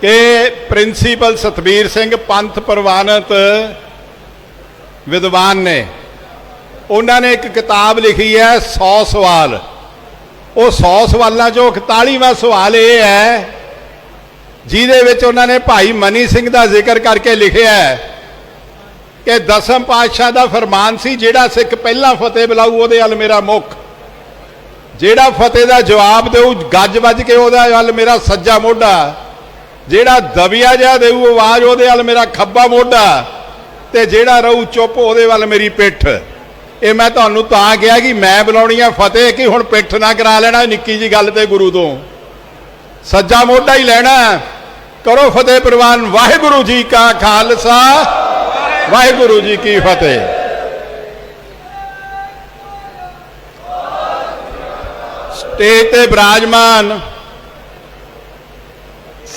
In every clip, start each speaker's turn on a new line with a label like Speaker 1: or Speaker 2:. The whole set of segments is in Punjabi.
Speaker 1: ਕਿ ਪ੍ਰਿੰਸੀਪਲ ਸਤਬੀਰ ਸਿੰਘ ਪੰਥ ਪ੍ਰਵਾਨਿਤ ਵਿਦਵਾਨ ਨੇ। ਉਹਨਾਂ ਨੇ ਇੱਕ ਕਿਤਾਬ ਲਿਖੀ ਹੈ 100 ਸਵਾਲ। ਉਹ 100 ਸਵਾਲਾਂ ਚੋਂ 41ਵਾਂ ਸਵਾਲ ਇਹ ਹੈ, ਜਿਹਦੇ ਵਿੱਚ ਉਹਨਾਂ ਨੇ ਭਾਈ ਮਨੀ ਸਿੰਘ ਦਾ ਜ਼ਿਕਰ ਕਰਕੇ ਲਿਖਿਆ ਹੈ ਕਿ ਦਸਮ ਪਾਤਸ਼ਾਹ ਦਾ ਫਰਮਾਨ ਸੀ, ਜਿਹੜਾ ਸਿੱਖ ਪਹਿਲਾਂ ਫਤਿਹ ਬੁਲਾਊ, ਉਹਦੇ ਵੱਲ ਮੇਰਾ ਮੁਖ। ਜਿਹੜਾ ਫਤਿਹ ਦਾ ਜਵਾਬ ਦੇਊ, ਗੱਜ ਵੱਜ ਕੇ ਉਹਦਾ ਵੱਲ ਮੇਰਾ ਸੱਜਾ ਮੋਢਾ। ਜਿਹੜਾ ਦਬਿਆ ਜਾ ਦੇਊ ਆਵਾਜ਼, ਉਹਦੇ ਵੱਲ ਮੇਰਾ ਖੱਬਾ ਮੋਢਾ ਤੇ ਜਿਹੜਾ ਰਹੂ ਚੁੱਪ, ਉਹਦੇ ਵੱਲ ਮੇਰੀ ਪਿੱਠ। ਇਹ ਮੈਂ ਤੁਹਾਨੂੰ ਤਾਂ ਕਿਹਾ ਕਿ ਮੈਂ ਬੁਲਾਉਣੀ ਆ ਫਤਿਹ ਕਿ ਹੁਣ ਪਿੱਠ ਨਾ ਕਰਾ ਲੈਣਾ ਨਿੱਕੀ ਜੀ ਗੱਲ ਤੇ ਗੁਰੂ ਤੋਂ। ਸੱਜਾ ਮੋਢਾ ਹੀ ਲੈਣਾ। ਕਰੋ ਫਤਿਹ ਪ੍ਰਵਾਨ। ਵਾਹਿਗੁਰੂ ਜੀ ਕਾ ਖਾਲਸਾ। ਵਾਹਿਗੁਰੂ ਜੀ ਕੀ ਫਤਿਹ। ਸਟੇਜ ਤੇ ਬਿਰਾਜਮਾਨ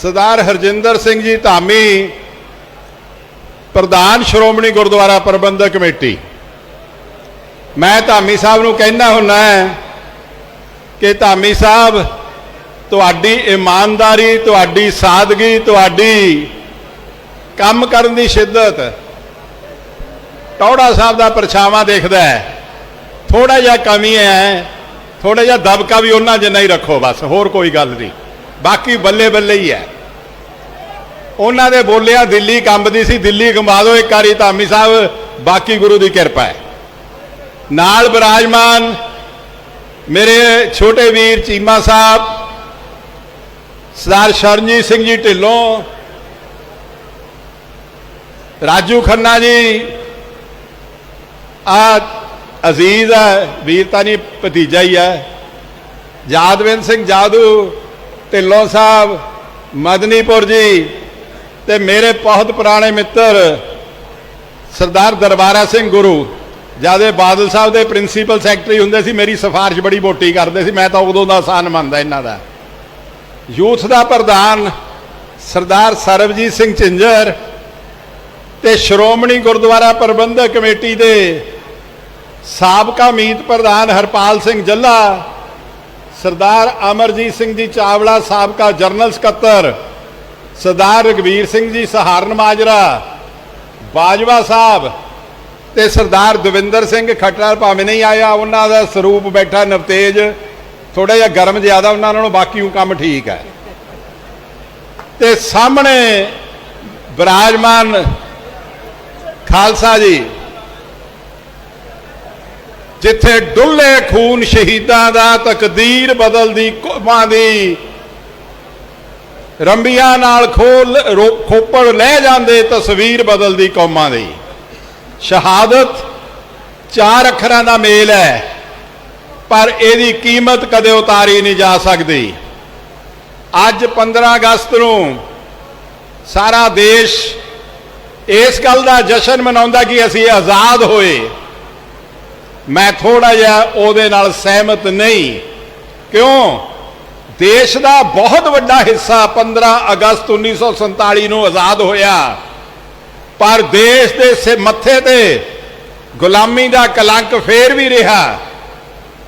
Speaker 1: ਸਰਦਾਰ ਹਰਜਿੰਦਰ ਸਿੰਘ ਜੀ ਧਾਮੀ, ਪ੍ਰਧਾਨ ਸ਼੍ਰੋਮਣੀ ਗੁਰਦੁਆਰਾ ਪ੍ਰਬੰਧਕ ਕਮੇਟੀ। ਮੈਂ ਧਾਮੀ ਸਾਹਿਬ ਨੂੰ ਕਹਿਣਾ ਹੁੰਨਾ ਕਿ ਧਾਮੀ ਸਾਹਿਬ, ਤੁਹਾਡੀ ਇਮਾਨਦਾਰੀ, ਤੁਹਾਡੀ ਸਾਦਗੀ, ਤੁਹਾਡੀ ਕੰਮ ਕਰਨ ਦੀ ਸ਼ਿੱਦਤ ਟੌੜਾ ਸਾਹਿਬ ਦਾ ਪਰਛਾਵਾਂ ਦੇਖਦਾ ਹੈ। ਥੋੜਾ ਜਿਹਾ ਕਮੀ ਹੈ ਥੋੜਾ ਜਿਹਾ ਦਬਕਾ ਵੀ ਉਹਨਾਂ ਜਿੰਨਾ ਹੀ ਰੱਖੋ ਬਸ, ਹੋਰ ਕੋਈ ਗੱਲ ਨਹੀਂ। ਬਾਕੀ ਬੱਲੇ ਬੱਲੇ ਹੀ ਹੈ। ਉਹਨਾਂ ਦੇ ਬੋਲਿਆ, ਦਿੱਲੀ ਕੰਬਦੀ ਸੀ, ਦਿੱਲੀ ਕੰਬਾ ਦਿਓ ਇੱਕ ਵਾਰੀ ਧਾਮੀ ਸਾਹਿਬ, ਬਾਕੀ ਗੁਰੂ ਦੀ ਕਿਰਪਾ ਹੈ। ਨਾਲ ਬਿਰਾਜਮਾਨ ਮੇਰੇ ਛੋਟੇ ਵੀਰ ਚੀਮਾ ਸਾਹਿਬ, ਸਰਦਾਰ ਸ਼ਰਨਜੀਤ ਸਿੰਘ ਜੀ ਢਿੱਲੋਂ, ਰਾਜੂ ਖੰਨਾ ਜੀ, ਆ ਅਜ਼ੀਜ਼ ਹੈ ਵੀਰ ਤਾਂ ਨਹੀਂ ਭਤੀਜਾ ਹੀ ਹੈ। ਯਾਦਵਿੰਦ ਸਿੰਘ ਜਾਦੂ ਢਿੱਲੋਂ ਸਾਹਿਬ, ਮਦਨੀਪੁਰ ਜੀ ਤੇ ਮੇਰੇ ਬਹੁਤ ਪੁਰਾਣੇ ਮਿੱਤਰ ਸਰਦਾਰ ਦਰਬਾਰਾ ਸਿੰਘ ਗੁਰੂ ਜਿਆਦੇ ਬਾਦਲ ਸਾਹਿਬ ਦੇ ਪ੍ਰਿੰਸੀਪਲ ਸੈਕਟਰੀ ਹੁੰਦੇ ਸੀ, ਮੇਰੀ ਸਿਫਾਰਿਸ਼ ਬੜੀ ਮੋਟੀ ਕਰਦੇ ਸੀ, ਮੈਂ ਤਾਂ ਉਦੋਂ ਦਾ ਆਸਾਨ ਮੰਨਦਾ ਇਹਨਾਂ ਦਾ। ਯੂਥ ਦਾ ਪ੍ਰਧਾਨ ਸਰਦਾਰ ਸਰਬਜੀਤ ਸਿੰਘ ਝਿੰਜਰ ਤੇ ਸ਼੍ਰੋਮਣੀ ਗੁਰਦੁਆਰਾ ਪ੍ਰਬੰਧਕ ਕਮੇਟੀ ਦੇ ਸਾਬਕਾ ਮੀਤ ਪ੍ਰਧਾਨ ਹਰਪਾਲ ਸਿੰਘ ਜੱਲਾ ਸਰਦਾਰ ਅਮਰਜੀਤ ਸਿੰਘ ਜੀ ਚਾਵਲਾ ਸਾਬਕਾ ਜਰਨਲ ਸਕੱਤਰ, ਸਰਦਾਰ ਰਗਵੀਰ ਸਿੰਘ ਜੀ ਸਹਾਰਨ ਮਾਜਰਾ, ਬਾਜਵਾ ਸਾਹਿਬ ਤੇ ਸਰਦਾਰ ਦਵਿੰਦਰ ਸਿੰਘ ਖੱਟੜਾ ਭਾਵੇਂ ਨਹੀਂ ਆਇਆ, ਉਹਨਾਂ ਦਾ ਸਰੂਪ ਬੈਠਾ ਨਵਤੇਜ ਥੋੜਾ ਜਿਹਾ ਗਰਮ ਜ਼ਿਆਦਾ ਉਹਨਾਂ ਨਾਲੋਂ ਬਾਕੀ ਉਹ ਕੰਮ ਠੀਕ ਹੈ। ਤੇ ਸਾਹਮਣੇ ਬਿਰਾਜਮਾਨ ਖਾਲਸਾ ਜੀ ਜਿੱਥੇ ਡੁੱਲੇ ਖੂਨ ਸ਼ਹੀਦਾਂ ਦਾ ਤਕਦੀਰ ਬਦਲਦੀ ਕੌਮਾਂ ਦੀ। ਰੰਬੀਆਂ ਨਾਲ ਖੋਲ ਰੋ- ਖੋਪੜ ਲੈ ਜਾਂਦੇ ਤਸਵੀਰ ਬਦਲਦੀ ਕੌਮਾਂ ਦੀ। ਸ਼ਹਾਦਤ ਚਾਰ ਅੱਖਰਾਂ ਦਾ ਮੇਲ ਹੈ, ਪਰ ਇਹਦੀ ਕੀਮਤ ਕਦੇ ਉਤਾਰੀ ਨਹੀਂ ਜਾ ਸਕਦੀ। ਅੱਜ 15 ਅਗਸਤ ਨੂੰ ਸਾਰਾ ਦੇਸ਼ ਇਸ ਗੱਲ ਦਾ ਜਸ਼ਨ ਮਨਾਉਂਦਾ ਕਿ ਅਸੀਂ ਆਜ਼ਾਦ ਹੋਏ। ਮੈਂ ਥੋੜਾ ਜਿਹਾ ਉਹਦੇ ਨਾਲ ਸਹਿਮਤ ਨਹੀਂ। ਕਿਉਂ? ਦੇਸ਼ ਦਾ ਬਹੁਤ ਵੱਡਾ ਹਿੱਸਾ 15 ਅਗਸਤ 1947 ਨੂੰ ਆਜ਼ਾਦ ਹੋਇਆ। ਪਰ ਦੇਸ਼ ਦੇ ਸਿ- ਮੱਥੇ ਤੇ ਗੁਲਾਮੀ ਦਾ ਕਲੰਕ ਫੇਰ ਵੀ ਰਿਹਾ।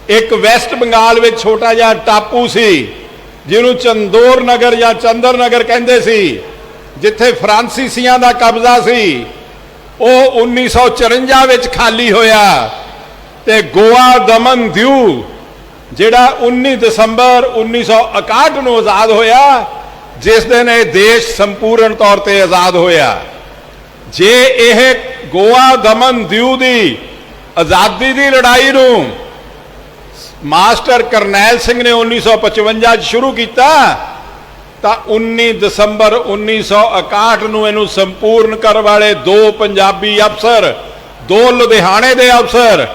Speaker 1: ਇੱਕ ਵੈਸਟ ਬੰਗਾਲ ਵਿੱਚ ਛੋਟਾ ਜਿਹਾ ਟਾਪੂ ਸੀ, ਜਿਹਨੂੰ ਚੰਦੋਰ ਨਗਰ ਜਾਂ ਚੰਦਰ ਨਗਰ ਕਹਿੰਦੇ ਸੀ, ਜਿੱਥੇ ਫਰਾਂਸੀਸੀਆਂ ਦਾ ਕਬਜ਼ਾ ਸੀ। ਉਹ 1954 ਵਿੱਚ ਖਾਲੀ ਹੋਇਆ। ਤੇ ਗੋਆ ਦਮਨ ਦਿਊ, ਜਿਹੜਾ 19 ਦਸੰਬਰ 1961 ਨੂੰ ਆਜ਼ਾਦ ਹੋਇਆ, ਜਿਸ ਦਿਨ ਇਹ ਦੇਸ਼ ਸੰਪੂਰਨ ਤੌਰ ਤੇ ਆਜ਼ਾਦ ਹੋਇਆ। ਜੇ ਇਹ ਗੋਆ ਦਮਨ ਦਿਊ ਦੀ ਆਜ਼ਾਦੀ ਦੀ ਲੜਾਈ ਨੂੰ ਮਾਸਟਰ ਕਰਨੈਲ ਸਿੰਘ ਨੇ 1955 ਚ ਸ਼ੁਰੂ ਕੀਤਾ, ਤਾਂ 19 ਦਸੰਬਰ 1961 ਨੂੰ ਇਹਨੂੰ ਸੰਪੂਰਨ ਕਰਨ ਵਾਲੇ ਦੋ ਪੰਜਾਬੀ ਅਫਸਰ, ਦੋ ਲੁਧਿਆਣੇ ਦੇ ਅਫਸਰ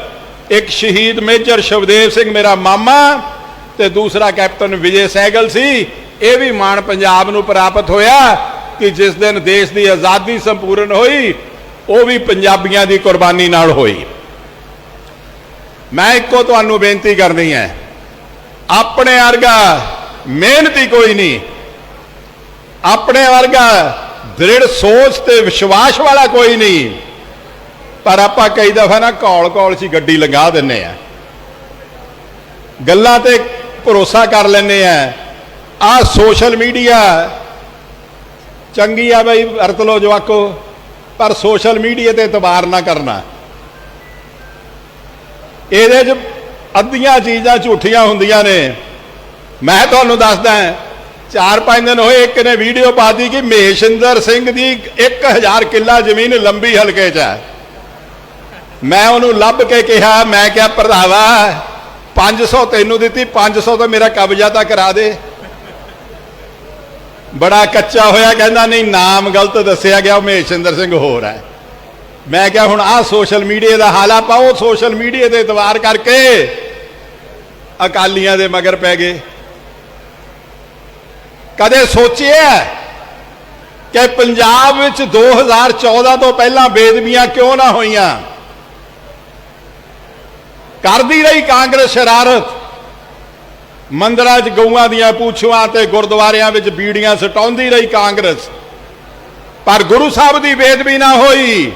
Speaker 1: ਇੱਕ ਸ਼ਹੀਦ ਮੇਜਰ ਸ਼ਵਦੇਵ ਸਿੰਘ ਮੇਰਾ ਮਾਮਾ ਤੇ ਦੂਸਰਾ ਕੈਪਟਨ ਵਿਜੇ ਸਹਿਗਲ ਸੀ। ਇਹ ਵੀ ਮਾਣ ਪੰਜਾਬ ਨੂੰ ਪ੍ਰਾਪਤ ਹੋਇਆ ਕਿ ਜਿਸ ਦਿਨ ਦੇਸ਼ ਦੀ ਆਜ਼ਾਦੀ ਸੰਪੂਰਨ ਹੋਈ, ਉਹ ਵੀ ਪੰਜਾਬੀਆਂ ਦੀ ਕੁਰਬਾਨੀ ਨਾਲ ਹੋਈ। ਮੈਂ ਇੱਕੋ ਤੁਹਾਨੂੰ ਬੇਨਤੀ ਕਰਨੀ ਹੈ, ਆਪਣੇ ਵਰਗਾ ਮਿਹਨਤੀ ਕੋਈ ਨਹੀਂ। ਆਪਣੇ ਵਰਗਾ ਦ੍ਰਿੜ ਸੋਚ ਤੇ ਵਿਸ਼ਵਾਸ ਵਾਲਾ ਕੋਈ ਨਹੀਂ। ਪਰ ਆਪਾਂ ਕਈ ਦਫਾ ਨਾ ਕੌਲ ਕੌਲ ਸੀ ਗੱਡੀ ਲੰਘਾ ਦਿੰਨੇ ਆ। ਗੱਲਾਂ ਤੇ ਭਰੋਸਾ ਕਰ ਲੈਨੇ ਆ। ਆ ਸੋਸ਼ਲ ਮੀਡੀਆ ਚੰਗੀ ਆ ਬਈ, ਵਰਤ ਲੋ ਜਵਾਕੋ, ਪਰ ਸੋਸ਼ਲ ਮੀਡੀਆ ਤੇ ਇਤਬਾਰ ਨਾ ਕਰਨਾ। ਇਹਦੇ 'ਚ ਅੱਧੀਆਂ ਚੀਜ਼ਾਂ ਝੂਠੀਆਂ ਹੁੰਦੀਆਂ ਨੇ। ਮੈਂ ਤੁਹਾਨੂੰ ਦੱਸਦਾ ਚਾਰ ਪੰਜ ਦਿਨ ਹੋਏ ਇੱਕ ਨੇ ਵੀਡੀਓ ਪਾਤੀ ਕਿ ਮਹੇਸ਼ਿੰਦਰ ਸਿੰਘ ਦੀ 1000 ਕਿੱਲਾ ਜ਼ਮੀਨ ਲੰਬੀ ਹਲਕੇ 'ਚ ਹੈ। ਮੈਂ ਉਹਨੂੰ ਲੱਭ ਕੇ ਕਿਹਾ, ਮੈਂ ਕਿਹਾ, ਭਰਾਵਾ 500 ਤੈਨੂੰ ਦਿੱਤੀ 500 ਤਾਂ ਮੇਰਾ ਕਬਜ਼ਾ ਤਾਂ ਕਰਾ ਦੇ। ਬੜਾ ਕੱਚਾ ਹੋਇਆ, ਕਹਿੰਦਾ, ਨਹੀਂ, ਨਾਮ ਗਲਤ ਦੱਸਿਆ ਗਿਆ, ਉਹ ਮਹੇਸ਼ਿੰਦਰ ਸਿੰਘ ਹੋਰ ਹੈ। ਮੈਂ ਕਿਹਾ, ਹੁਣ ਆਹ ਸੋਸ਼ਲ ਮੀਡੀਆ ਦਾ ਹਾਲਾ ਪਾਓ ਸੋਸ਼ਲ ਮੀਡੀਆ ਤੇ ਇਤਵਾਰ ਕਰਕੇ। ਅਕਾਲੀਆਂ ਦੇ ਮਗਰ ਪੈ ਗਏ। ਕਦੇ ਸੋਚਿਆ ਕਿ ਪੰਜਾਬ ਵਿੱਚ 2014 ਤੋਂ ਪਹਿਲਾਂ ਬੇਦਬੀਆਂ ਕਿਉਂ ਨਾ ਹੋਈਆਂ? ਕਰਦੀ ਰਹੀ ਕਾਂਗਰਸ ਸ਼ਰਾਰਤ। ਮੰਦਰਾਂ 'ਚ ਗਊਆਂ ਦੀਆਂ ਪੂਛੂਆਂ ਤੇ ਗੁਰਦੁਆਰਿਆਂ ਵਿੱਚ ਬੀੜੀਆਂ ਸਟਾਉਂਦੀ ਰਹੀ ਕਾਂਗਰਸ। ਪਰ ਗੁਰੂ ਸਾਹਿਬ ਦੀ ਬੇਦਬੀ ਨਾ ਹੋਈ।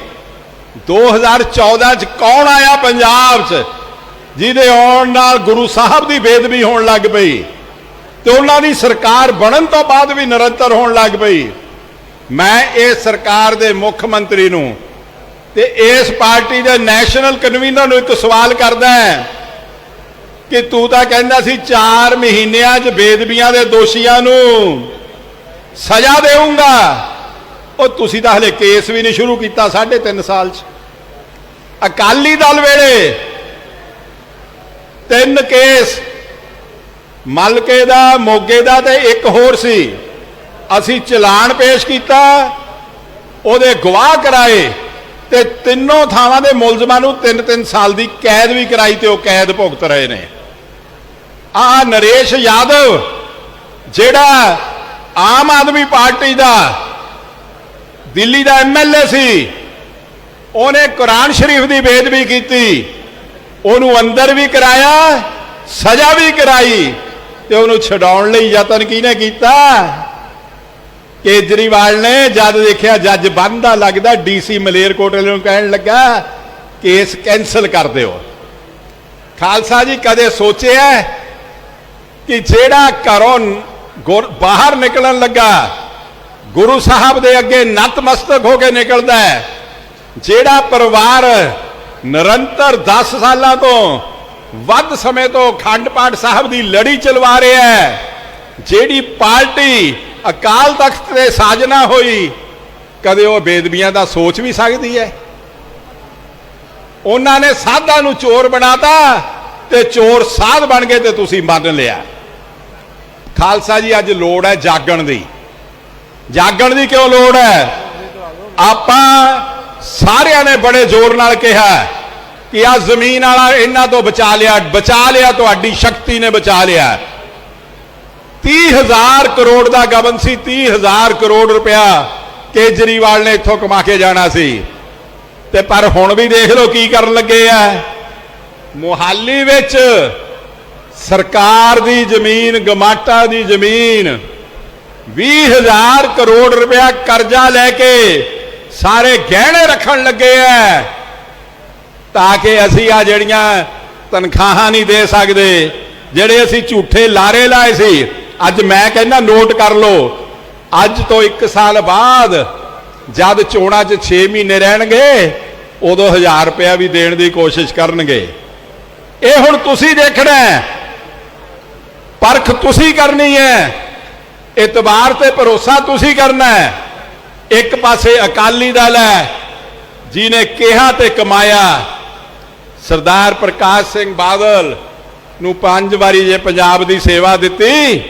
Speaker 1: 2014 'ਚ ਕੌਣ ਆਇਆ ਪੰਜਾਬ 'ਚ, ਜਿਹਦੇ ਆਉਣ ਨਾਲ ਗੁਰੂ ਸਾਹਿਬ ਦੀ ਬੇਦਬੀ ਹੋਣ ਲੱਗ ਪਈ ਤੇ ਉਹਨਾਂ ਦੀ ਸਰਕਾਰ ਬਣਨ ਤੋਂ ਬਾਅਦ ਵੀ ਨਿਰੰਤਰ ਹੋਣ ਲੱਗ ਪਈ। ਮੈਂ ਇਹ ਸਰਕਾਰ ਦੇ ਮੁੱਖ ਮੰਤਰੀ ਨੂੰ ਤੇ ਇਸ ਪਾਰਟੀ ਦੇ ਨੈਸ਼ਨਲ ਕਨਵੀਨਰ ਨੂੰ ਇੱਕ ਸਵਾਲ ਕਰਦਾ ਹੈ ਕਿ ਤੂੰ ਤਾਂ ਕਹਿੰਦਾ ਸੀ 4 ਮਹੀਨਿਆਂ 'ਚ ਬੇਦਬੀਆਂ ਦੇ ਦੋਸ਼ੀਆਂ ਨੂੰ ਸਜ਼ਾ ਦੇਊਂਗਾ। ਉਹ ਤੁਸੀਂ ਤਾਂ ਹਲੇ ਕੇਸ ਵੀ ਨਹੀਂ ਸ਼ੁਰੂ ਕੀਤਾ 3.5 ਸਾਲ 'ਚ। ਅਕਾਲੀ ਦਲ ਵੇਲੇ ਤਿੰਨ ਕੇਸ, ਮਲਕੇ ਦਾ, ਮੋਗੇ ਦਾ ਤੇ ਇੱਕ ਹੋਰ ਸੀ। ਅਸੀਂ ਚਲਾਨ ਪੇਸ਼ ਕੀਤਾ, ਉਹਦੇ ਗਵਾਹ ਕਰਾਏ। ਤੇ ਤਿੰਨੋਂ ਥਾਵਾਂ ਦੇ ਮੁਲਜ਼ਮਾਂ ਨੂੰ 3-3 ਸਾਲ ਦੀ ਕੈਦ ਵੀ ਕਰਾਈ ਤੇ ਉਹ ਕੈਦ ਭੁਗਤ ਰਹੇ ਨੇ। ਆ ਨਰੇਸ਼ ਯਾਦਵ, ਜਿਹੜਾ ਆਮ ਆਦਮੀ ਪਾਰਟੀ ਦਾ ਦਿੱਲੀ ਦਾ ਐਮਐਲਏ ਸੀ, ਉਹਨੇ ਕੁਰਾਨ ਸ਼ਰੀਫ ਦੀ ਬੇਦਬੀ ਕੀਤੀ, ਉਹਨੂੰ ਅੰਦਰ ਵੀ ਕਰਾਇਆ, ਸਜ਼ਾ ਵੀ ਕਰਾਈ ਤੇ ਉਹਨੂੰ ਛਡਾਉਣ ਲਈ ਯਤਨ ਕਿਹਨੇ ਕੀਤਾ? ਕੇਜਰੀਵਾਲ ਨੇ ਜਦ ਦੇਖਿਆ ਜੱਜ ਬੰਦਾ ਲੱਗਦਾ ਡੀਸੀ ਮਲੇਰਕੋਟਲੇ ਨੂੰ ਕਹਿਣ ਲੱਗਾ, ਕੇਸ ਕੈਨਸਲ ਕਰ ਦਿਓ। ਖਾਲਸਾ ਜੀ ਕਦੇ ਸੋਚਿਆ ਕਿ ਜਿਹੜਾ ਘਰੋਂ ਬਾਹਰ ਨਿਕਲਣ ਲੱਗਾ, ਗੁਰੂ ਸਾਹਿਬ ਦੇ ਅੱਗੇ ਨਤਮਸਤਕ ਹੋ ਕੇ ਨਿਕਲਦਾ ਹੈ, ਜਿਹੜਾ ਪਰਿਵਾਰ ਨਿਰੰਤਰ 10 ਸਾਲਾਂ ਤੋਂ ਵੱਧ ਸਮੇਂ ਤੋਂ ਖੰਡ ਪਾਠ ਸਾਹਿਬ ਦੀ ਲੜੀ ਚਲਵਾ ਰਿਹਾ ਹੈ, ਜਿਹੜੀ ਪਾਰਟੀ ਅਕਾਲ ਤਖਤ ਤੇ ਸਾਜਨਾ ਹੋਈ, ਕਦੇ ਉਹ ਬੇਦਬੀਆਂ ਦਾ ਸੋਚ ਵੀ ਸਕਦੀ ਹੈ। ਉਹਨਾਂ ਨੇ ਸਾਧਾਂ ਨੂੰ ਚੋਰ ਬਣਾਤਾ ਤੇ ਚੋਰ ਸਾਧ ਬਣ ਗਏ ਤੇ ਤੁਸੀਂ ਮੰਨ ਲਿਆ। ਖਾਲਸਾ ਜੀ, ਅੱਜ ਲੋੜ ਹੈ ਜਾਗਣ ਦੀ। ਜਾਗਣ ਦੀ ਕਿਉਂ ਲੋੜ ਹੈ? ਆਪਾਂ ਸਾਰਿਆਂ ਨੇ ਬੜੇ ਜ਼ੋਰ ਨਾਲ ਕਿਹਾ ਕਿ ਆ ਜ਼ਮੀਨ ਵਾਲਾ ਇਹਨਾਂ ਤੋਂ ਬਚਾ ਲਿਆ ਬਚਾ ਲਿਆ, ਤੁਹਾਡੀ ਸ਼ਕਤੀ ਨੇ ਬਚਾ ਲਿਆ। 30000 ਕਰੋੜ ਦਾ ਗਬਨ ਸੀ 30000 ਕਰੋੜ ਰੁਪਇਆ ਕੇਜਰੀਵਾਲ ਨੇ ਇੱਥੋਂ ਕਮਾ ਕੇ ਜਾਣਾ ਸੀ। ਤੇ ਪਰ ਹੁਣ ਵੀ ਦੇਖ ਲਓ ਕੀ ਕਰਨ ਲੱਗੇ ਆ। ਮੁਹਾਲੀ ਵਿੱਚ ਸਰਕਾਰ ਦੀ ਜ਼ਮੀਨ, ਗਮਾਟਾ ਦੀ ਜ਼ਮੀਨ 20000 ਕਰੋੜ ਰੁਪਇਆ ਕਰਜ਼ਾ ਲੈ ਕੇ ਸਾਰੇ ਗਹਿਣੇ ਰੱਖਣ ਲੱਗੇ ਆ। ਤਾਂ ਕਿ ਅਸੀਂ ਆ ਜਿਹੜੀਆਂ ਤਨਖਾਹਾਂ ਨਹੀਂ ਦੇ ਸਕਦੇ, ਜਿਹੜੇ ਅਸੀਂ ਝੂਠੇ ਲਾਰੇ ਲਾਏ ਸੀ ਅੱਜ ਮੈਂ ਕਹਿੰਦਾ ਨੋਟ ਕਰ ਲਓ। ਅੱਜ ਤੋਂ 1 ਸਾਲ ਬਾਅਦ ਜਦ ਚੋਣਾਂ 'ਚ 6 ਮਹੀਨੇ ਰਹਿਣਗੇ, ਉਦੋਂ 1000 ਰੁਪਇਆ ਵੀ ਦੇਣ ਦੀ ਕੋਸ਼ਿਸ਼ ਕਰਨਗੇ। ਇਹ ਹੁਣ ਤੁਸੀਂ ਦੇਖਣਾ ਹੈ। ਪਰਖ ਤੁਸੀਂ ਕਰਨੀ ਹੈ। ਇਤਬਾਰ ਤੇ ਭਰੋਸਾ ਤੁਸੀਂ ਕਰਨਾ ਹੈ। ਇੱਕ ਪਾਸੇ ਅਕਾਲੀ ਦਲ ਹੈ ਜਿਨੇ ਕਿਹਾ ਤੇ ਕਮਾਇਆ। ਸਰਦਾਰ ਪ੍ਰਕਾਸ਼ ਸਿੰਘ ਬਾਦਲ ਨੂੰ ਪੰਜ ਵਾਰੀ ਜੇ ਪੰਜਾਬ ਦੀ ਸੇਵਾ ਦਿੱਤੀ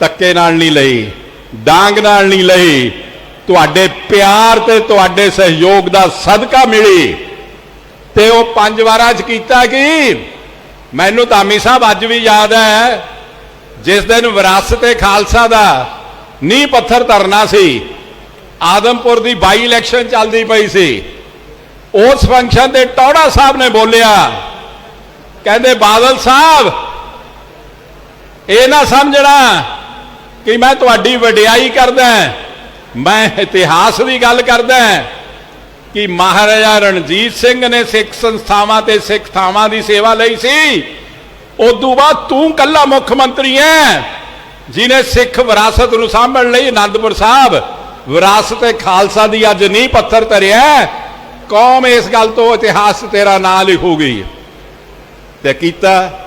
Speaker 1: ਧੱਕੇ ਨਾਲ ਨਹੀਂ ਲਈ, ਡਾਂਗ ਨਾਲ ਨਹੀਂ ਲਈ। ਤੁਹਾਡੇ ਪਿਆਰ ਤੇ ਤੁਹਾਡੇ ਸਹਿਯੋਗ ਦਾ ਸਦਕਾ ਮਿਲੀ। ਤੇ ਉਹ ਪੰਜ ਵਾਰਾਂ ਚ ਕੀਤਾ ਕਿ? ਮੈਨੂੰ ਧਾਮੀ ਸਾਹਿਬ ਅੱਜ ਵੀ ਯਾਦ ਹੈ, ਜਿਸ ਦਿਨ ਵਿਰਾਸਤ ਏ ਖਾਲਸਾ ਦਾ, ਨੀਂਹ ਪੱਥਰ ਧਰਨਾ ਸੀ। ਆਦਮਪੁਰ ਦੀ ਬਾਈ ਇਲੈਕਸ਼ਨ ਚੱਲਦੀ ਪਈ ਸੀ। ਉਸ ਫੰਕਸ਼ਨ ਤੇ ਟੌੜਾ ਸਾਹਿਬ ਨੇ ਬੋਲਿਆ। ਕਹਿੰਦੇ ਬਾਦਲ ਸਾਹਿਬ, ਇਹ ਨਾ ਸਮਝਣਾ ਕਿ ਮੈਂ ਤੁਹਾਡੀ ਵਡਿਆਈ ਕਰਦਾ ਮੈਂ ਇਤਿਹਾਸ ਦੀ ਗੱਲ ਕਰਦਾ ਕਿ ਮਹਾਰਾਜਾ ਰਣਜੀਤ ਸਿੰਘ ਨੇ ਸਿੱਖ ਸੰਸਥਾਵਾਂ ਤੇ ਸਿੱਖ ਥਾਵਾਂ ਦੀ ਸੇਵਾ ਲਈ ਸੀ। ਉਦੋਂ ਬਾਅਦ ਤੂੰ ਕੱਲਾ ਮੁੱਖ ਮੰਤਰੀ ਐ ਜਿਨੇ ਸਿੱਖ ਵਿਰਾਸਤ ਨੂੰ ਸਾਂਭਣ ਲਈ ਅਨੰਦਪੁਰ ਸਾਹਿਬ, ਵਿਰਾਸਤ ਏ ਖਾਲਸਾ ਦੀ ਅੱਜ ਨੀਂਹ ਪੱਥਰ ਧਰਿਆ ਕੌਮ ਇਸ ਗੱਲ ਤੋਂ ਇਤਿਹਾਸ 'ਚ ਤੇਰਾ ਨਾਂ ਲਿਖੂਗੀ। ਤੇ ਕੀਤਾ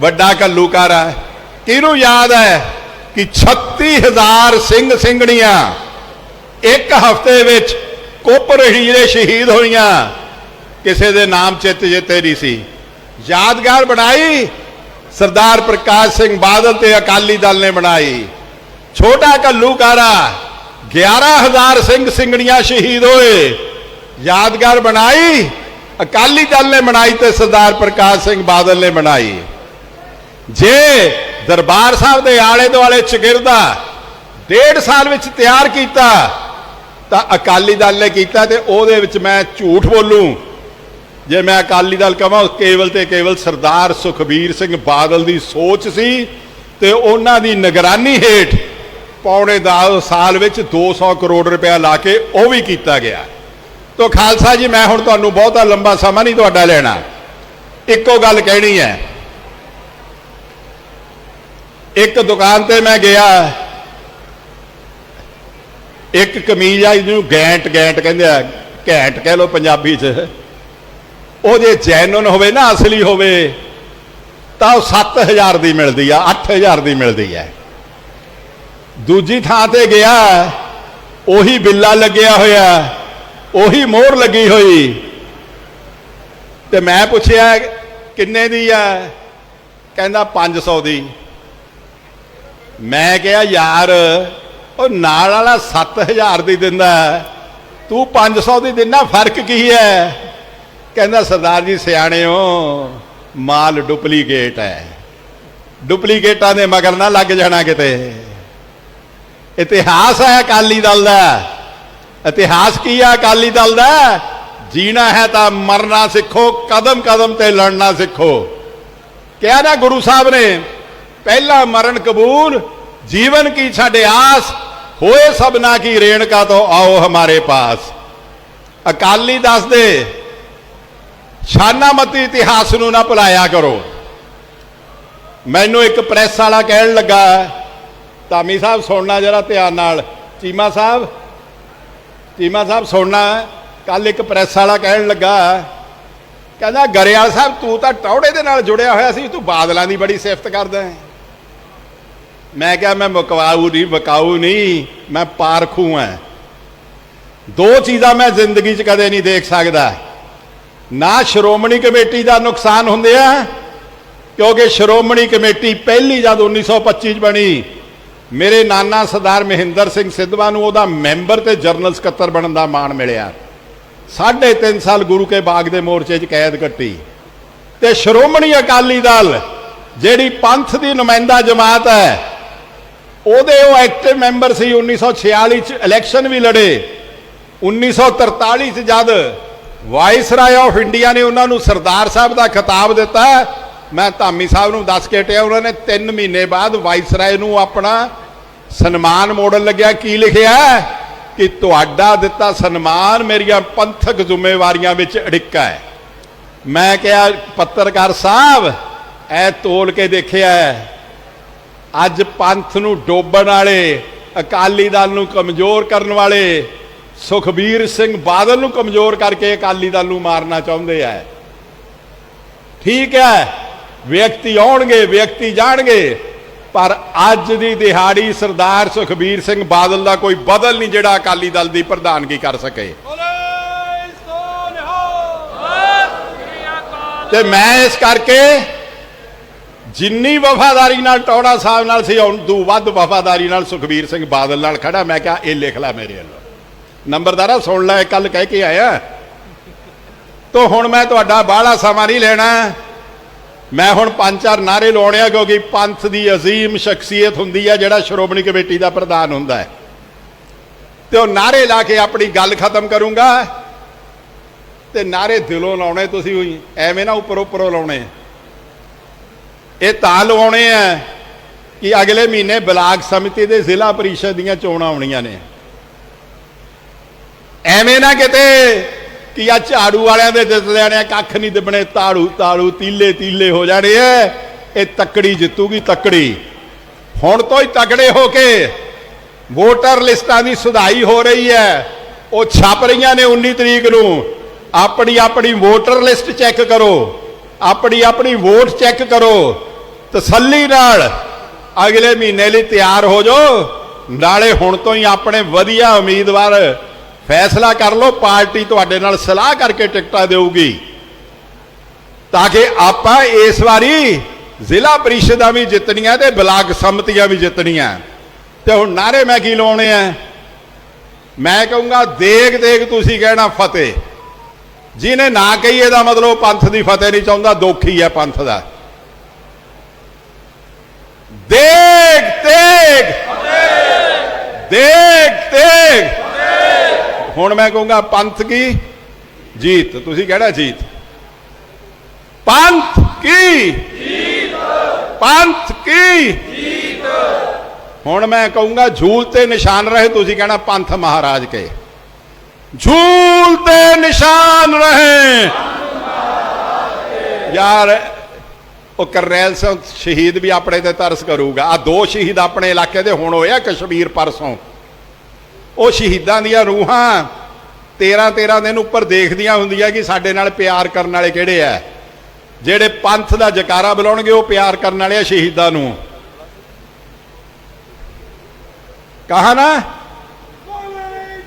Speaker 1: ਵੱਡਾ ਘੱਲੂਕਾਰਾ। ਕਿਹਨੂੰ ਯਾਦ ਹੈ? ਕਿ 36000 ਸਿੰਘ ਸਿੰਘਣੀਆਂ ਇੱਕ ਹਫ਼ਤੇ ਵਿੱਚ ਕੋਪਰ ਹੀਰੇ ਸ਼ਹੀਦ ਹੋਈਆਂ। ਕਿਸੇ ਦੇ ਨਾਮ ਚਿੱਤ ਜੇ ਤੇਰੀ ਸੀ। ਯਾਦਗਾਰ ਬਣਾਈ। ਸਰਦਾਰ ਪ੍ਰਕਾਸ਼ ਸਿੰਘ ਬਾਦਲ ਤੇ ਅਕਾਲੀ ਦਲ ਨੇ ਬਣਾਈ। ਛੋਟਾ ਘੱਲੂਕਾਰਾ 11000 ਸਿੰਘ ਸਿੰਘਣੀਆਂ ਸ਼ਹੀਦ ਹੋਏ। ਯਾਦਗਾਰ ਬਣਾਈ। ਅਕਾਲੀ ਦਲ ਨੇ ਬਣਾਈ ਤੇ ਸਰਦਾਰ ਪ੍ਰਕਾਸ਼ ਸਿੰਘ ਬਾਦਲ ਨੇ ਬਣਾਈ। ਜੇ ਦਰਬਾਰ ਸਾਹਿਬ ਦੇ ਆਲੇ ਦੁਆਲੇ ਚਗਿਰਦਾ ਡੇਢ ਸਾਲ ਵਿੱਚ ਤਿਆਰ ਕੀਤਾ, ਤਾਂ ਅਕਾਲੀ ਦਲ ਨੇ ਕੀਤਾ ਤੇ ਉਹਦੇ ਵਿੱਚ ਮੈਂ ਝੂਠ ਬੋਲੂੰ। ਜੇ ਮੈਂ ਅਕਾਲੀ ਦਲ ਕਹਾਂ ਕੇਵਲ ਤੇ ਕੇਵਲ ਸਰਦਾਰ ਸੁਖਬੀਰ ਸਿੰਘ ਬਾਦਲ ਦੀ ਸੋਚ ਸੀ ਤੇ ਉਹਨਾਂ ਦੀ ਨਿਗਰਾਨੀ ਹੇਠ ਪੌਣੇ 10 ਸਾਲ ਵਿੱਚ 200 ਕਰੋੜ ਰੁਪਇਆ ਲਾ ਕੇ ਉਹ ਵੀ ਕੀਤਾ ਗਿਆ। ਤੋ ਖਾਲਸਾ ਜੀ, ਮੈਂ ਹੁਣ ਤੁਹਾਨੂੰ ਬਹੁਤਾ ਲੰਬਾ ਸਮਾਂ ਨਹੀਂ ਤੁਹਾਡਾ ਲੈਣਾ। ਇੱਕੋ ਗੱਲ ਕਹਿਣੀ ਹੈ ਇੱਕ ਦੁਕਾਨ ਤੇ ਮੈਂ ਗਿਆ। ਇੱਕ ਕਮੀਜ਼ ਆ ਜਿਹਨੂੰ ਗੈਂਟ ਗੈਂਟ ਕਹਿੰਦੇ ਆ, ਘੈਂਟ ਕਹਿ ਲੋ ਪੰਜਾਬੀ 'ਚ। ਉਹ ਜੇ ਜੈਨੂਨ ਹੋਵੇ ਨਾ, ਅਸਲੀ ਹੋਵੇ, ਤਾਂ ਉਹ 7000 ਦੀ ਮਿਲਦੀ ਆ 8000 ਦੀ ਮਿਲਦੀ ਹੈ ਦੂਜੀ ਥਾਂ ਤੇ ਗਿਆ, ਉਹੀ ਬਿੱਲਾ ਲੱਗਿਆ ਹੋਇਆ, ਉਹੀ ਮੋਹਰ ਲੱਗੀ ਹੋਈ। ਤੇ ਮੈਂ ਪੁੱਛਿਆ, ਕਿੰਨੇ ਦੀ ਆ? ਕਹਿੰਦਾ 500 ਦੀ। ਮੈਂ ਕਿਹਾ, ਯਾਰ, ਉਹ ਨਾਲ ਵਾਲਾ 7000 ਦੀ ਦਿੰਦਾ ਤੂੰ 500 ਦੀ ਦਿੰਦਾ, ਫ਼ਰਕ ਕੀ ਹੈ? ਕਹਿੰਦਾ, ਸਰਦਾਰ ਜੀ ਸਿਆਣੇ ਹੋ ਮਾਲ ਡੁਪਲੀਕੇਟ ਹੈ। ਡੁਪਲੀਕੇਟਾਂ ਦੇ ਮਗਰ ਨਾ ਲੱਗ ਜਾਣਾ ਕਿਤੇ। ਇਤਿਹਾਸ ਹੈ ਅਕਾਲੀ ਦਲ ਦਾ। ਇਤਿਹਾਸ ਕੀ ਹੈ ਅਕਾਲੀ ਦਲ ਦਾ? ਜੀਣਾ ਹੈ ਤਾਂ ਮਰਨਾ ਸਿੱਖੋ ਕਦਮ ਕਦਮ ਤੇ ਲੜਨਾ ਸਿੱਖੋ। ਕਿਹਾ ਨਾ ਗੁਰੂ ਸਾਹਿਬ ਨੇ ਪਹਿਲਾ ਮਰਨ ਕਬੂਲ, ਜੀਵਨ ਕੀ ਛੱਡ ਆਸ, ਹੋਏ ਸਭਨਾ ਕੀ ਰੇਣਕਾ ਤੋਂ ਆਓ ਹਮਾਰੇ ਪਾਸ। ਅਕਾਲੀ ਦੱਸਦੇ ਸ਼ਾਨਾਮਤੀ ਇਤਿਹਾਸ ਨੂੰ ਨਾ ਭੁਲਾਇਆ ਕਰੋ। ਮੈਨੂੰ ਇੱਕ ਪ੍ਰੈਸ ਵਾਲਾ ਕਹਿਣ ਲੱਗਾ, ਧਾਮੀ ਸਾਹਿਬ ਸੁਣਨਾ ਜਰਾ ਧਿਆਨ ਨਾਲ। ਚੀਮਾ ਸਾਹਿਬ ਚੀਮਾ ਸਾਹਿਬ ਸੁਣਨਾ, ਕੱਲ ਇੱਕ ਪ੍ਰੈਸ ਵਾਲਾ ਕਹਿਣ ਲੱਗਾ, ਕਹਿੰਦਾ, ਗਰੇਵਾਲ ਸਾਹਿਬ, ਤੂੰ ਤਾਂ ਟੌੜੇ ਦੇ ਨਾਲ ਜੁੜਿਆ ਹੋਇਆ ਸੀ, ਤੂੰ ਬਾਦਲਾਂ ਦੀ ਬੜੀ ਸਿਫਤ ਕਰਦਾ ਹੈ। ਮੈਂ ਕਿਹਾ, ਮੈਂ ਮੁਕਵਾਊ ਨਹੀਂ ਬਕਾਊ ਨਹੀਂ, ਮੈਂ ਪਾਰਖੂ ਹਾਂ। ਦੋ ਚੀਜ਼ਾਂ ਮੈਂ ਜ਼ਿੰਦਗੀ 'ਚ ਕਦੇ ਨਹੀਂ ਦੇਖ ਸਕਦਾ। ਨਾ ਸ਼੍ਰੋਮਣੀ ਕਮੇਟੀ ਦਾ ਨੁਕਸਾਨ ਹੁੰਦੇ ਆ, ਕਿਉਂਕਿ ਸ਼੍ਰੋਮਣੀ ਕਮੇਟੀ ਪਹਿਲੀ ਜਦ 1925 ਚ ਬਣੀ, ਮੇਰੇ ਨਾਨਾ ਸਰਦਾਰ ਮਹਿੰਦਰ ਸਿੰਘ ਸਿੱਧਵਾ ਨੂੰ ਉਹਦਾ ਮੈਂਬਰ ਤੇ ਜਰਨਲ ਸਕੱਤਰ ਬਣਨ ਦਾ ਮਾਣ ਮਿਲਿਆ। ਸਾਢੇ ਤਿੰਨ ਸਾਲ ਗੁਰੂ ਕੇ ਬਾਗ ਦੇ ਮੋਰਚੇ 'ਚ ਕੈਦ ਕੱਟੀ। ਤੇ ਸ਼੍ਰੋਮਣੀ ਅਕਾਲੀ ਦਲ, ਜਿਹੜੀ ਪੰਥ ਦੀ ਨੁਮਾਇੰਦਾ ਜਮਾਤ ਹੈ ਉਹਦੇ ਉਹ ਐਕਟਿਵ ਮੈਂਬਰ ਸੀ 1946 ਚ ਇਲੈਕਸ਼ਨ ਵੀ ਲੜੇ। 1943 ਚ ਜਦ ਵਾਇਸਰਾਏ ਆਫ ਇੰਡੀਆ ਨੇ ਉਹਨਾਂ ਨੂੰ ਸਰਦਾਰ ਸਾਹਿਬ ਦਾ ਖਿਤਾਬ ਦਿੱਤਾ, ਮੈਂ ਧਾਮੀ ਸਾਹਿਬ ਨੂੰ ਦੱਸ ਕੇ ਟਿਆ ਉਹਨਾਂ ਨੇ 3 ਮਹੀਨੇ ਬਾਅਦ ਵਾਇਸਰਾਏ ਨੂੰ ਆਪਣਾ ਸਨਮਾਨ ਮੋੜਨ ਲੱਗਿਆ। ਕੀ ਲਿਖਿਆ? ਕਿ ਤੁਹਾਡਾ ਦਿੱਤਾ ਸਨਮਾਨ ਮੇਰੀਆਂ ਪੰਥਕ ਜ਼ਿੰਮੇਵਾਰੀਆਂ ਵਿੱਚ ਅੜਿੱਕਾ ਹੈ। ਮੈਂ ਕਿਹਾ, ਪੱਤਰਕਾਰ ਸਾਹਿਬ ਐ ਤੋਲ ਕੇ ਦੇਖਿਆ ਅੱਜ ਪੰਥ ਨੂੰ ਡੋਬਣ ਵਾਲੇ ਅਕਾਲੀ ਦਲ ਨੂੰ ਕਮਜ਼ੋਰ ਕਰਨ ਵਾਲੇ ਸੁਖਬੀਰ ਸਿੰਘ ਬਾਦਲ ਨੂੰ ਕਮਜ਼ੋਰ ਕਰਕੇ ਅਕਾਲੀ ਦਲ ਨੂੰ ਮਾਰਨਾ ਚਾਹੁੰਦੇ ਆ। ਠੀਕ ਹੈ ਵਿਅਕਤੀ ਆਉਣਗੇ ਵਿਅਕਤੀ ਜਾਣਗੇ ਪਰ ਅੱਜ ਦੀ ਦਿਹਾੜੀ ਸਰਦਾਰ ਸੁਖਬੀਰ ਸਿੰਘ ਬਾਦਲ ਦਾ ਕੋਈ ਬਦਲ ਨਹੀਂ ਜਿਹੜਾ ਅਕਾਲੀ ਦਲ ਦੀ ਪ੍ਰਧਾਨਗੀ ਕਰ ਸਕੇ। ਤੇ ਮੈਂ ਇਸ ਕਰਕੇ ਜਿੰਨੀ ਵਫਾਦਾਰੀ ਨਾਲ ਟੌੜਾ ਸਾਹਿਬ ਨਾਲ ਸੀ ਉਦੋਂ ਵੱਧ ਵਫਾਦਾਰੀ ਨਾਲ ਸੁਖਬੀਰ ਸਿੰਘ ਬਾਦਲ ਨਾਲ ਖੜਾ। ਮੈਂ ਕਿਹਾ, ਇਹ ਲਿਖ ਲੈ ਮੇਰੇ ਵੱਲੋਂ। ਨੰਬਰਦਾਰਾ, ਸੁਣ ਲੈ ਕੱਲ ਕਹਿ ਕੇ ਆਇਆ। ਤੋ ਹੁਣ ਮੈਂ ਤੁਹਾਡਾ ਬਾਹਲਾ ਸਮਾਂ ਨਹੀਂ ਲੈਣਾ। ਮੈਂ ਹੁਣ ਪੰਜ ਚਾਰ ਨਾਰੇ ਲਾਉਣੇ ਆ, ਕਿਉਂਕਿ ਪੰਥ ਦੀ ਅਜ਼ੀਮ ਸ਼ਖਸੀਅਤ ਹੁੰਦੀ ਹੈ ਜਿਹੜਾ ਸ਼੍ਰੋਮਣੀ ਕਮੇਟੀ ਦਾ ਪ੍ਰਧਾਨ ਹੁੰਦਾ ਹੈ। ਤੇ ਉਹ ਨਾਰੇ ਲਾ ਕੇ ਆਪਣੀ ਗੱਲ ਖਤਮ ਕਰੂੰਗਾ। ਤੇ ਨਾਰੇ ਦਿਲੋਂ ਲਾਉਣੇ ਤੁਸੀਂ ਹੋਈ ਐਵੇਂ ਨਾ ਉੱਪਰ ਉੱਪਰੋਂ ਲਾਉਣੇ। ਇਹ ਤਾਂ ਲਵਾਉਣੇ ਆ ਕਿ ਅਗਲੇ ਮਹੀਨੇ ਬਲਾਕ ਸਮਿਤੀ ਦੇ ਜ਼ਿਲ੍ਹਾ ਪਰਿਸ਼ਦ ਦੀਆਂ ਚੋਣਾਂ ਆਉਣੀਆਂ ਨੇ। ਐਵੇਂ ਨਾ ਕਿਤੇ ਕਿ ਆ ਝਾੜੂ ਵਾਲਿਆਂ ਦੇ ਦਿੱਤਿਆਂ ਨੇ ਕੱਖ ਨਹੀਂ ਦਿਬਣੇ, ਤਾੜੂ ਤਾੜੂ, ਤੀਲੇ ਤੀਲੇ ਹੋ ਜਾਣੇ ਐ ਇਹ ਤੱਕੜੀ ਜਿੱਤੂਗੀ ਤੱਕੜੀ। ਹੁਣ ਤੋਂ ਹੀ ਤਕੜੇ ਹੋ ਕੇ ਵੋਟਰ ਲਿਸਟਾਂ ਦੀ ਸੁਧਾਈ ਹੋ ਰਹੀ ਹੈ। ਉਹ ਛਪ ਰਹੀਆਂ ਨੇ 19 ਤਰੀਕ ਨੂੰ। ਆਪਣੀ ਆਪਣੀ ਵੋਟਰ ਲਿਸਟ ਚੈੱਕ ਕਰੋ। ਆਪਣੀ ਆਪਣੀ ਵੋਟ ਚੈੱਕ ਕਰੋ। ਤਸੱਲੀ ਨਾਲ ਅਗਲੇ ਮਹੀਨੇ ਲਈ ਤਿਆਰ ਹੋ ਜਾਓ। ਨਾਲੇ ਹੁਣ ਤੋਂ ਹੀ ਆਪਣੇ ਵਧੀਆ ਉਮੀਦਵਾਰ ਫੈਸਲਾ ਕਰ ਲਓ, ਪਾਰਟੀ ਤੁਹਾਡੇ ਨਾਲ ਸਲਾਹ ਕਰਕੇ ਟਿਕਟਾਂ ਦੇਊਗੀ। ਤਾਂ ਕਿ ਆਪਾਂ ਇਸ ਵਾਰੀ ਜ਼ਿਲ੍ਹਾ ਪ੍ਰੀਸ਼ਦਾਂ ਵੀ ਜਿੱਤਣੀਆਂ ਤੇ ਬਲਾਕ ਸੰਮਤੀਆਂ ਵੀ ਜਿੱਤਣੀਆਂ। ਤੇ ਹੁਣ ਨਾਰੇ ਮੈਂ ਕੀ ਲਾਉਣੇ ਆ? ਮੈਂ ਕਹੂੰਗਾ, ਦੇਖ ਦੇਖ ਤੁਸੀਂ ਕਹਿਣਾ ਫਤਿਹ। ਜਿਹਨੇ ਨਾ ਕਹੀ ਇਹਦਾ ਮਤਲਬ ਪੰਥ ਦੀ ਫਤਿਹ ਨਹੀਂ ਚਾਹੁੰਦਾ, ਦੋਖੀ ਹੈ ਪੰਥ ਦਾ। ਦੇਖ ਦੇਖ ਦੇਖ ਦੇਖ ਹੁਣ ਮੈਂ ਕਹੂੰਗਾ ਪੰਥ ਕੀ ਜੀਤ ਤੁਸੀਂ ਕਹਿਣਾ ਜੀਤ ਪੰਥ ਕੀ ਜੀਤ ਪੰਥ ਕੀ ਜੀਤ ਹੁਣ ਮੈਂ ਕਹੂੰਗਾ ਝੂਲ ਤੇ ਨਿਸ਼ਾਨ ਰਹੇ ਤੁਸੀਂ ਕਹਿਣਾ ਪੰਥ ਮਹਾਰਾਜ ਕੇ ਝੂਲ ਤੇ ਨਿਸ਼ਾਨ ਰਹੇ ਯਾਰ ਉਹ ਕਰਨੈਲ ਸਿੰਘ ਸ਼ਹੀਦ ਵੀ ਆਪਣੇ ਤੇ ਤਰਸ ਕਰੂਗਾ। ਆ ਦੋ ਸ਼ਹੀਦ ਆਪਣੇ ਇਲਾਕੇ ਦੇ ਹੁਣ ਹੋਇਆ ਕਸ਼ਮੀਰ ਪਰਸੋਂ। ਉਹ ਸ਼ਹੀਦਾਂ ਦੀਆਂ ਰੂਹਾਂ 13 13 ਦਿਨ ਉੱਪਰ ਦੇਖਦੀਆਂ ਹੁੰਦੀਆਂ ਕਿ ਸਾਡੇ ਨਾਲ ਪਿਆਰ ਕਰਨ ਵਾਲੇ ਕਿਹੜੇ ਆ। ਜਿਹੜੇ ਪੰਥ ਦਾ ਜਕਾਰਾ ਬੁਲਾਉਣਗੇ, ਉਹ ਪਿਆਰ ਕਰਨ ਵਾਲੇ ਆ ਸ਼ਹੀਦਾਂ ਨੂੰ। ਕਹਾ ਨਾ?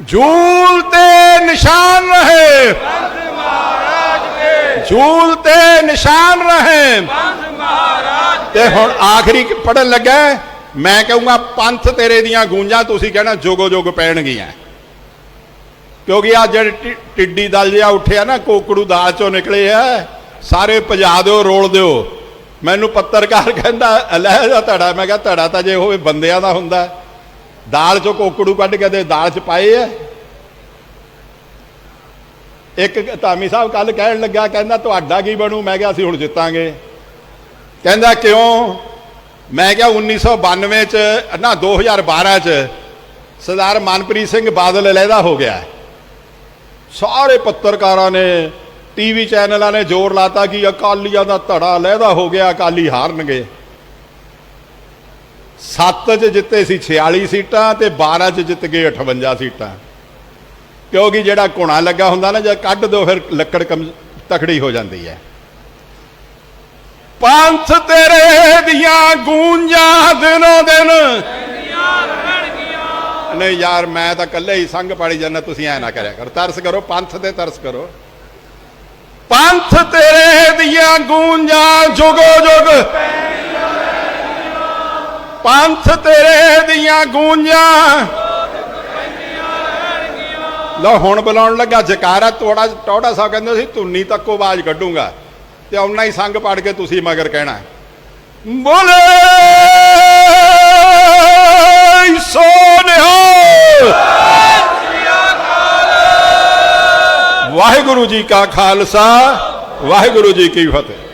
Speaker 1: ਝੂਲ ਤੇ ਨਿਸ਼ਾਨ ਰਹੇ। ਝੂਲ ਤੇ ਨਿਸ਼ਾਨ ਰਹੇ ਤੇ ਹੁਣ ਆਖਰੀ ਪੜਨ ਲੱਗਾ ਮੈਂ ਕਹੂੰਗਾ, ਪੰਥ ਤੇਰੇ ਦੀਆਂ ਗੂੰਜਾਂ ਤੁਸੀਂ ਕਹਿਣਾ ਜੋਗੋ ਜੋਗ ਪੈਣਗੀਆਂ। ਕਿਉਂਕਿ ਆ ਜਿਹੜੇ ਟਿੱਡੀ ਦਲ ਜਿਹਾ ਉੱਠਿਆ ਨਾ, ਕੋਕੜੂ ਦਾਲ ਚੋਂ ਨਿਕਲੇ ਆ, ਸਾਰੇ ਭਜਾ ਦਿਓ, ਰੋਲ ਦਿਓ। ਮੈਨੂੰ ਪੱਤਰਕਾਰ ਕਹਿੰਦਾ, ਲੈ ਜਾ ਧੜਾ। ਮੈਂ ਕਿਹਾ, ਧੜਾ ਤਾਂ ਜੇ ਹੋਵੇ, ਬੰਦਿਆਂ ਦਾ ਹੁੰਦਾ। ਦਾਲ ਚੋਂ ਕੋਕੜੂ ਕੱਢ ਕੇ ਤੇ ਦਾਲ ਚ ਪਾਏ ਆ। ਇੱਕ ਧਾਮੀ ਸਾਹਿਬ ਕੱਲ ਕਹਿਣ ਲੱਗਾ ਕਹਿੰਦਾ, ਤੁਹਾਡਾ ਕੀ ਬਣੂ? ਮੈਂ ਕਿਹਾ, ਅਸੀਂ ਹੁਣ ਜਿੱਤਾਂਗੇ। ਕਹਿੰਦਾ, ਕਿਉਂ? ਮੈਂ ਕਿਹਾ 1992 ਚ, ਨਾ 2012 ਚ ਸਰਦਾਰ ਮਨਪ੍ਰੀਤ ਸਿੰਘ ਬਾਦਲ ਅਲੱਗਾ ਹੋ ਗਿਆ ਸਾਰੇ ਪੱਤਰਕਾਰਾਂ ਨੇ, ਟੀਵੀ ਚੈਨਲਾਂ ਨੇ ਜ਼ੋਰ ਲਾਤਾ ਕਿ ਅਕਾਲੀਆਂ ਦਾ ਧੜਾ ਅਲੱਗਾ ਹੋ ਗਿਆ, ਅਕਾਲੀ ਹਾਰਨਗੇ। 7 ਚ ਜਿੱਤੇ ਸੀ 46 ਸੀਟਾਂ ਤੇ 12 ਚ ਜਿੱਤ ਗਏ 58 ਸੀਟਾਂ। ਕਿਉਂਕਿ ਜਿਹੜਾ ਘੋਣਾ ਲੱਗਾ ਹੁੰਦਾ ਨਾ ਜੇ ਕੱਢ ਦੋ, ਫਿਰ ਲੱਕੜ ਕਮ, ਤਕੜੀ ਹੋ ਜਾਂਦੀ ਹੈ। ਪੰਥ ਤੇਰੇ ਦੀਆਂ ਗੂੰਜਾਂ ਦਿਨੋਂ ਦਿਨ। ਨਹੀਂ ਯਾਰ, ਮੈਂ ਤਾਂ ਇਕੱਲੇ ਹੀ ਸੰਗ ਪਾੜੀ ਜਾਂਦਾ, ਤੁਸੀਂ ਐ ਨਾ ਕਰਿਆ ਕਰੋ। ਤਰਸ ਕਰੋ, ਪੰਥ ਤੇ ਤਰਸ ਕਰੋ। ਪੰਥ ਤੇਰੇ ਦੀਆਂ ਗੂੰਜਾਂ ਜੁਗੋ ਜੁਗ। ਪੰਥ ਤੇਰੇ ਦੀਆਂ ਗੂੰਜਾਂ ਲਓ ਹੁਣ ਬੁਲਾਉਣ ਲੱਗਾ, ਜਕਾਰਾ ਤੋੜਾ ਟੌੜਾ ਸਾਹਿਬ ਕਹਿੰਦੇ ਸੀ, ਧੁੰਨੀ ਤੱਕੋ ਆਵਾਜ਼ ਕੱਢੂਗਾ। ਤੇ ਉਹਨਾਂ ਹੀ ਸੰਗ ਪੜ ਕੇ ਤੁਸੀਂ ਮਗਰ ਕਹਿਣਾ ਬੋਲੇ ਸੋ ਵਾਹਿਗੁਰੂ ਜੀ ਕਾ ਖਾਲਸਾ, ਵਾਹਿਗੁਰੂ ਜੀ ਕੀ ਫਤਿਹ।